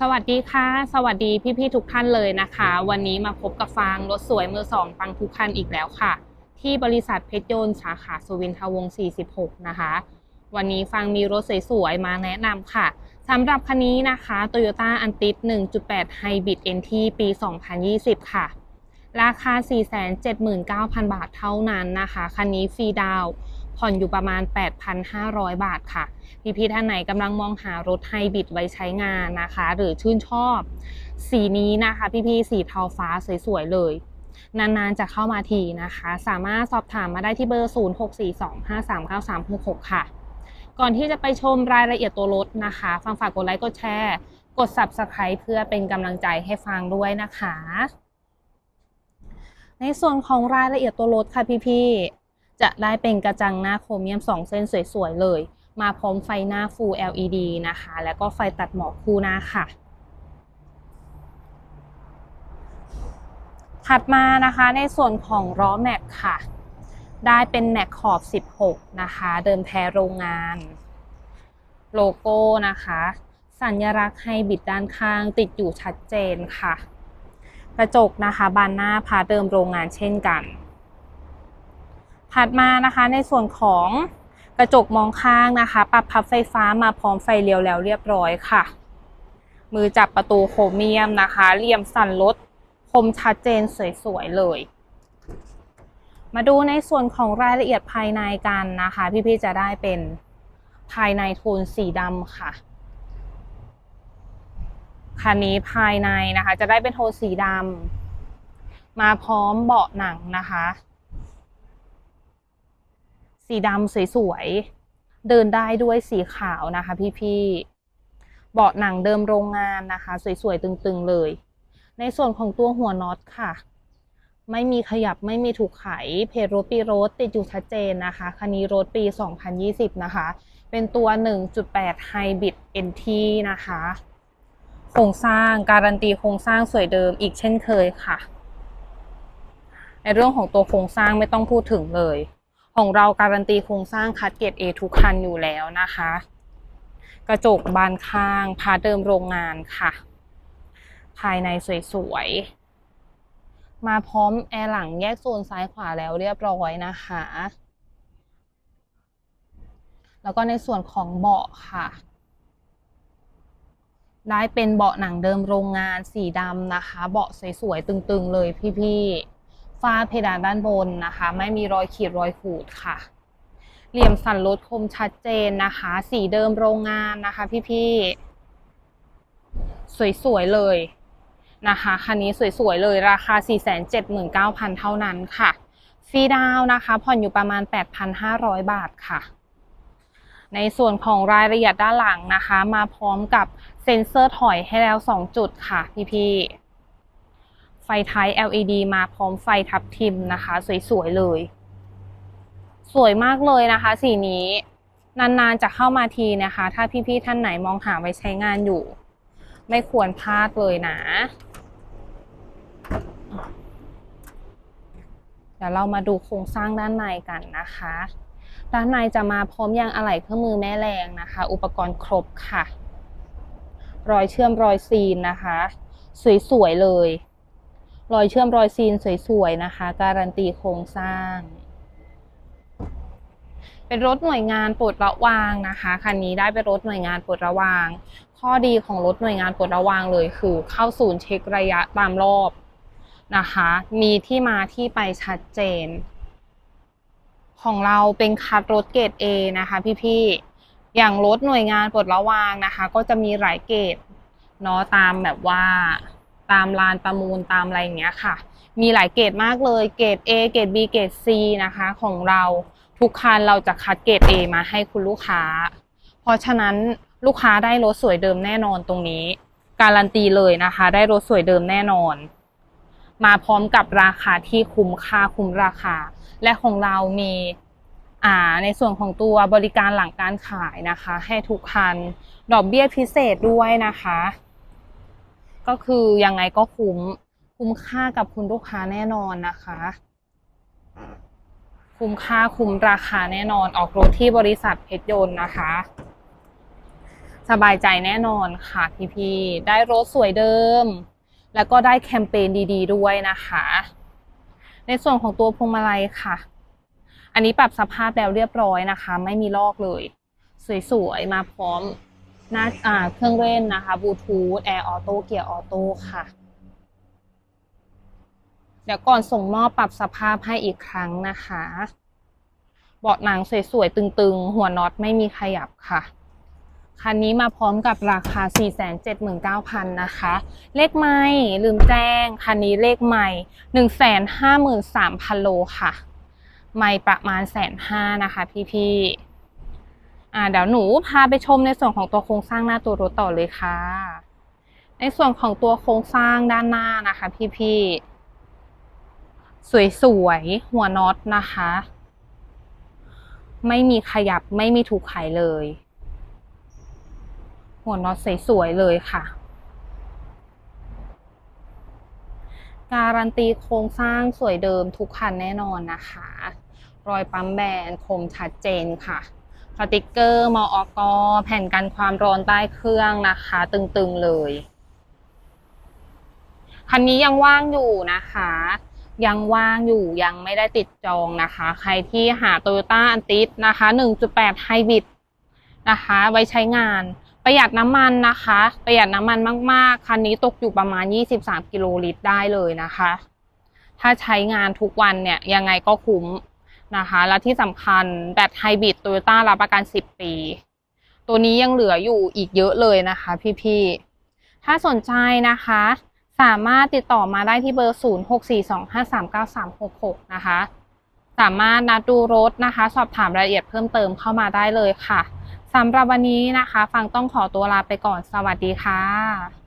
สวัสดีค่ะ สวัสดีพี่ๆทุกท่านเลยนะคะ วันนี้มาพบกับฟางรถสวยมือสองปังทุกคันอีกแล้วค่ะ ที่บริษัทเพชรยนต์สาขาสุวินทวงศ์46 นะคะ วันนี้ฟางมีรถสวยๆมาแนะนำค่ะสำหรับคันนี้นะคะ Toyota a n t i s 1.8 Hybrid NT ปี 2020 ค่ะ ราคา 479,000 บาทเท่านั้นนะคะ คันนี้ฟรีดาวน์ ผ่อนอยู่ประมาณ 8,500 บาทค่ะ พี่ๆท่านไหนกำลังมองหารถไฮบริดไว้ใช้งานนะคะ หรือชื่นชอบ สีนี้นะคะ พี่ๆสีเทาฟ้าสวยๆเลย นานๆจะเข้ามาทีนะคะ สามารถสอบถามมาได้ที่เบอร์ 0642539366 ค่ะ ก่อนที่จะไปชมรายละเอียดตัวรถนะคะฟังฝากกดไลค์กดแชร์กด Subscribe เพื่อเป็นกำลังใจให้ฟังด้วยนะคะ ในส่วนของรายละเอียดตัวรถค่ะพี่ๆ จะได้เป็นกระจังหน้าโครเมียม 2 เส้นสวยๆเลย มาพร้อมไฟหน้า Full LED นะคะ แล้วก็ไฟตัดหมอกคู่หน้าค่ะ ถัดมานะคะในส่วนของล้อแม็กค่ะ ได้เป็นแม็กขอบ 16 นะคะ เดิมแท้โรงงาน โลโก้นะคะ สัญลักษณ์ให้บิดด้านข้างติดอยู่ชัดเจนค่ะ กระจกนะคะ บานหน้าพาเดิมโรงงานเช่นกัน ถัดมานะคะในส่วนของกระจกมองข้างนะคะ ปรับพับไฟฟ้ามาพร้อมไฟเลี้ยวแล้วเรียบร้อยค่ะ มือจับประตูโครเมียมนะคะเหลี่ยมสั่นรถคมชัดเจนสวยๆเลย มาดูในส่วนของรายละเอียดภายในกันนะคะ พี่ๆจะได้เป็นภายในโทนสีดำค่ะคันนี้ภายในนะคะ จะได้เป็นโทนสีดำมาพร้อมเบาะหนังนะคะ สีดำสวยๆ เดินได้ด้วยสีขาวนะคะ พี่ๆ เบาะหนังเดิมโรงงานนะคะ สวยๆ ตึงๆ เลย ในส่วนของตัวหัวน็อตค่ะ ไม่มีขยับไม่มีถูกไข เพจรถปีรถติดอยู่ชัดเจนนะคะ คันนี้รถปี 2020 นะคะ เป็นตัว 1.8 Hybrid NT นะคะโครงสร้างการันตีโครงสร้างสวยเดิมอีกเช่นเคยค่ะในเรื่องของตัวโครงสร้างไม่ต้องพูดถึงเลย ของเราการันตีโครงสร้างคัดเกรด A ทุกคันอยู่แล้วนะคะ กระจกบานข้างพาเดิมโรงงานค่ะ ภายในสวยๆ มาพร้อมแอร์หลังแยกโซนซ้ายขวาแล้วเรียบร้อยนะคะ แล้วก็ในส่วนของเบาะค่ะได้เป็นเบาะหนังเดิมโรงงานสีดำนะคะ เบาะสวยๆ ตึงๆ เลยพี่ๆ ฝ้าเพดานด้านบนนะคะ ไม่มีรอยขีดรอยขูดค่ะ เหลี่ยมสันรถคมชัดเจนนะคะ สีเดิมโรงงานนะคะ พี่ๆ สวยๆ เลยนะคะคันนี้สวยๆ เลยราคา 479,000 เท่านั้นค่ะ ฟรีดาวน์นะคะ ผ่อนอยู่ประมาณ 8,500 บาทค่ะ ในส่วนของรายละเอียดด้านหลังนะคะ มาพร้อมกับเซ็นเซอร์ถอยให้แล้ว 2 จุดค่ะพี่ๆ ไฟท้าย LED มาพร้อมไฟทับทิมนะคะ สวยๆเลย สวยมากเลยนะคะ สีนี้ นานๆจะเข้ามาทีนะคะ ถ้าพี่ๆท่านไหนมองหาไว้ใช้งานอยู่ ไม่ควรพลาดเลยนะ เดี๋ยวเรามาดูโครงสร้างด้านในกันนะคะ ด้านในจะมาพร้อมยางอะไหล่เครื่องมือแม่แรงนะคะ อุปกรณ์ครบค่ะ รอยเชื่อมรอยซีนนะคะ สวยๆเลย รอยเชื่อมรอยซีนสวยๆนะคะ การันตีโครงสร้าง เป็นรถหน่วยงานปลดระวางนะคะคันนี้ได้เป็นรถหน่วยงานปลดระวาง ข้อดีของรถหน่วยงานปลดระวางเลยคือ เข้าศูนย์เช็คระยะตามรอบนะคะ มีที่มาที่ไปชัดเจน ของเราเป็นคัดรถเกรด A นะคะพี่ๆอย่างรถหน่วยงานปลดระวางนะคะ ก็จะมีหลายเกรดเนาะตามแบบว่า ตามลานประมูลตามอะไรอย่างเงี้ยค่ะ มีหลายเกรดมากเลยเกรด A เกรด B เกรด C นะคะของเราทุกคันเราจะคัดเกรด A มาให้คุณลูกค้า เพราะฉะนั้นลูกค้าได้รถสวยเดิมแน่นอนตรงนี้ การันตีเลยนะคะ ได้รถสวยเดิมแน่นอน มาพร้อมกับราคาที่คุ้มค่าคุ้มราคา และของเรามีอ่าในส่วนของตัวบริการหลังการขายนะคะ ให้ทุกคัน ดอกเบี้ยพิเศษด้วยนะคะ ก็คือยังไงก็คุ้ม คุ้มค่ากับคุณลูกค้าแน่นอนนะคะ คุ้มค่าคุ้มราคาแน่นอนออกรถที่บริษัทเพชรยนต์นะคะ สบายใจแน่นอนค่ะพี่ๆได้รถสวยเดิม แล้วก็ได้แคมเปญดีๆด้วยนะคะ ในส่วนของตัวพวงมาลัยค่ะ อันนี้ปรับสภาพแล้วเรียบร้อยนะคะ ไม่มีลอกเลย สวยๆมาพร้อม หน้าอ่าเครื่องเล่นนะคะบลูทูธแอร์ออโต้เกียร์ออโต้ค่ะ เดี๋ยวก่อนส่งมอบปรับสภาพให้อีกครั้งนะคะ เบาะหนังสวยๆ ตึงๆ หัวน็อตไม่มีขยับค่ะคันนี้มาพร้อมกับราคา 479,000 นะคะ เลขไม่ลืมแจ้ง คันนี้เลขไม่ 153,000 โลค่ะ ไม่ประมาณแสนห้านะคะพี่ๆ อ่าเดี๋ยวหนูพาไปชมในส่วนของตัวโครงสร้างหน้าตัวรถต่อเลยค่ะ ในส่วนของตัวโครงสร้างด้านหน้านะคะ พี่ๆ สวยๆ หัวน็อตนะคะ ไม่มีขยับไม่มีถูกไขเลย หัวน็อตสวยๆ เลยค่ะการันตีโครงสร้างสวยเดิมทุกคันแน่นอนนะคะ รอยปั๊มแบนคมชัดเจนค่ะ สติกเกอร์มออกแผ่นกันความร้อนใต้เครื่องนะคะ ตึงๆเลย คันนี้ยังว่างอยู่นะคะ ยังว่างอยู่ยังไม่ได้ติดจองนะคะ ใครที่หา Toyota a n t i s นะคะ 1.8 Hybrid นะคะ ไว้ใช้งาน ประหยัดน้ำมันนะคะ ประหยัดน้ำมันมากๆ คันนี้ตกอยู่ประมาณ 23 กิโลลิตรได้เลยนะคะ ถ้าใช้งานทุกวันเนี่ยยังไงก็คุ้ม นะคะ และที่สำคัญแบตไฮบริดโตโยต้ารับประกัน 10 ปี ตัวนี้ยังเหลืออยู่อีกเยอะเลยนะคะ พี่ๆ ถ้าสนใจนะคะ สามารถติดต่อมาได้ที่เบอร์ 0642539366 นะคะ สามารถนัดดูรถนะคะ สอบถามรายละเอียดเพิ่มเติมเข้ามาได้เลยค่ะสำหรับวันนี้นะคะ ฟังต้องขอตัวลาไปก่อนสวัสดีค่ะ